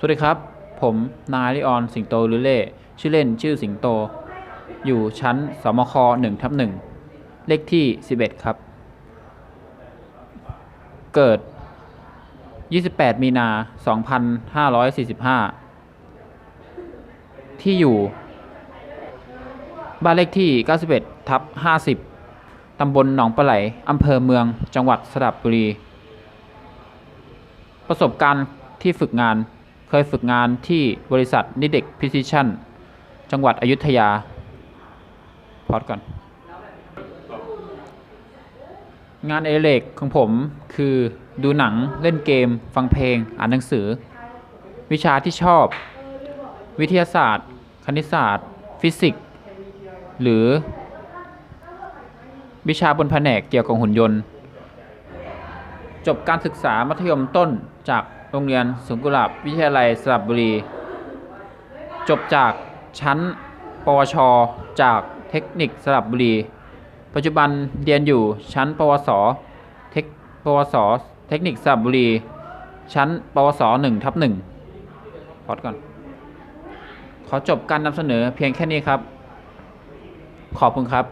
สวัสดีครับ ผมนายลิออนสิงโตลือเล่ชื่อเล่นชื่อสิงโต อยู่ชั้นสมคหนึ่งทับหนึ่งเลขที่ 11 ครับ เกิด 28 มีนา 2545 ที่อยู่ บ้านเลขที่ 91 ทับ 50 ตำบลหนองปลาไหลอำเภอเมือง จังหวัดสระบุรี ประสบการณ์ที่ฝึกงาน เคยฝึกงานที่บริษัทนิเด็กพิซิชั่นจังหวัดอยุธยา พอดก่อน งานเอเล็กของผมคือดูหนังเล่นเกม ฟังเพลง อ่านหนังสือ วิชาที่ชอบ วิทยาศาสตร์ คณิตศาสตร์ ฟิสิกส์ หรือ วิชาบนแผนกเกี่ยวกับหุ่นยนต์ จบการศึกษามัธยมต้นจาก โรงเรียนสวนกุหลาบวิทยาลัยสระบุรี จบจากชั้น ปวช จากเทคนิคสระบุรี ปัจจุบันเรียนอยู่ชั้น ปวส เทค ปวส เทคนิคสระบุรี ชั้น ปวสหนึ่งทับหนึ่งพอดก่อน ขอจบการนำเสนอเพียงแค่นี้ครับ ขอบคุณครับ